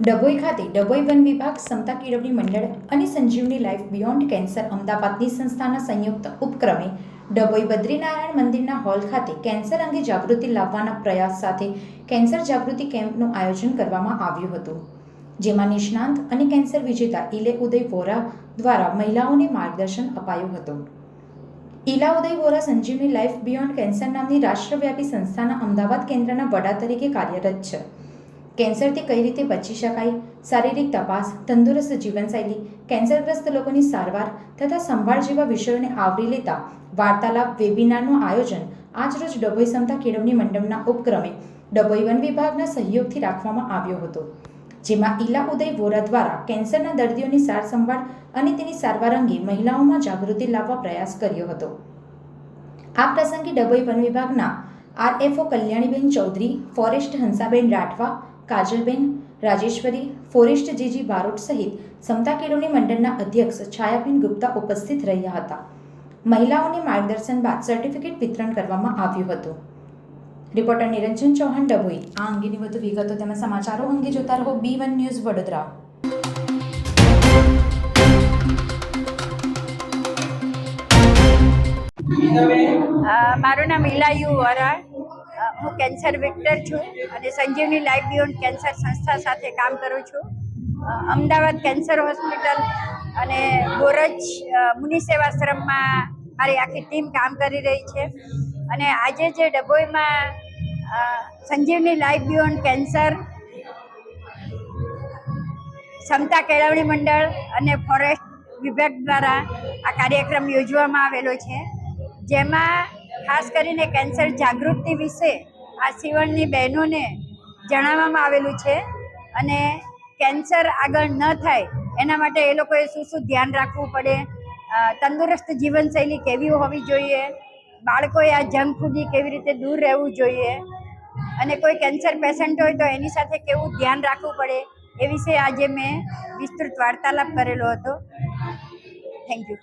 ડભોઈ ખાતે ડભોઈ વન વિભાગ ક્ષમતા કેળવણી મંડળ અને સંજીવની લાઈફ બિયોન્ડ કેન્સર અમદાવાદની સંસ્થાના સંયુક્ત ઉપક્રમે ડભોઈ બદ્રીનારાયણ મંદિરના હોલ ખાતે કેન્સર અંગે જાગૃતિ લાવવાના પ્રયાસ સાથે કેન્સર જાગૃતિ કેમ્પનું આયોજન કરવામાં આવ્યું હતું. જેમાં નિષ્ણાંત અને કેન્સર વિજેતા ઇલે ઉદય વોરા દ્વારા મહિલાઓને માર્ગદર્શન અપાયું હતું. Ila Uday Vora Sanjivani life beyond cancer નામની રાષ્ટ્રવ્યાપી સંસ્થાના અમદાવાદ કેન્દ્રના વડા તરીકે કાર્યરત છે. કેન્સરથી કઈ રીતે બચી શકાય? શારીરિક તપાસ, તંદુરસ્ત જીવનશૈલી, કેન્સરગ્રસ્ત લોકોની સારવાર તથા સંભાળ જેવા વિષયોને આવરી લેતા વાર્તાલાપ, વેબિનારનું આયોજન આજરોજ ડભોઈ સમતા કેળવણી મંડળના ઉપક્રમે ડભોઈ વન વિભાગના સહયોગથી રાખવામાં આવ્યો હતો, જેમાં ઈલા ઉદય વોરા દ્વારા કેન્સરના દર્દીઓની સાર સંભાળ અને તેની સારવાર અંગે મહિલાઓમાં જાગૃતિ લાવવા પ્રયાસ કર્યો હતો. આ પ્રસંગે ડભોઈ વન વિભાગના RFO Kalyaniben Chaudhary, forest Hansaben Rathwa Kajalben Rajeshwari forest G G Barot સહિત સમતા કેળવણી મંડળના અધ્યક્ષ છાયાબેન ગુપ્તા ઉપસ્થિત રહ્યા હતા. મહિલાઓને માર્ગદર્શન બાદ સર્ટિફિકેટ વિતરણ કરવામાં આવ્યું હતું. રિપોર્ટર નિરંજન ચૌહાણ ડભોઈ. આ અંગેની વધુ વિગતો તેમજ સમાચારો અંગે જોતા રહો બી વન ન્યૂઝ વડોદરા. મારું નામ ઇલા યુ અ, હું કેન્સર વિક્ટર છું અને સંજીવની લાઈફ બિયોન્ડ કેન્સર સંસ્થા સાથે કામ કરું છું. અમદાવાદ કેન્સર હોસ્પિટલ અને બોરજ મુનિ સેવાશ્રમમાં મારી આખી ટીમ કામ કરી રહી છે. અને આજે જે ડભોઈમાં સંજીવની લાઈફ બિયોન્ડ કેન્સર ક્ષમતા કેળવણી મંડળ અને ફોરેસ્ટ વિભાગ દ્વારા આ કાર્યક્રમ યોજવામાં આવેલો છે. જેમાં ખાસ કરીને કેન્સર જાગૃતિ વિશે આ સિવણની બહેનોને જણાવવામાં આવેલું છે. અને કેન્સર આગળ ન થાય, એના માટે એ લોકોએ શું શું ધ્યાન રાખવું પડે તંદુરસ્ત જીવનશૈલી કેવી હોવી જોઈએ, બાળકોએ આ જંક ફૂડથી કેવી રીતે દૂર રહેવું જોઈએ, અને કોઈ કેન્સર પેશન્ટ હોય તો એની સાથે કેવું ધ્યાન રાખવું પડે, એ વિશે આજે મેં વિસ્તૃત વાર્તાલાપ કરેલો હતો. Thank you.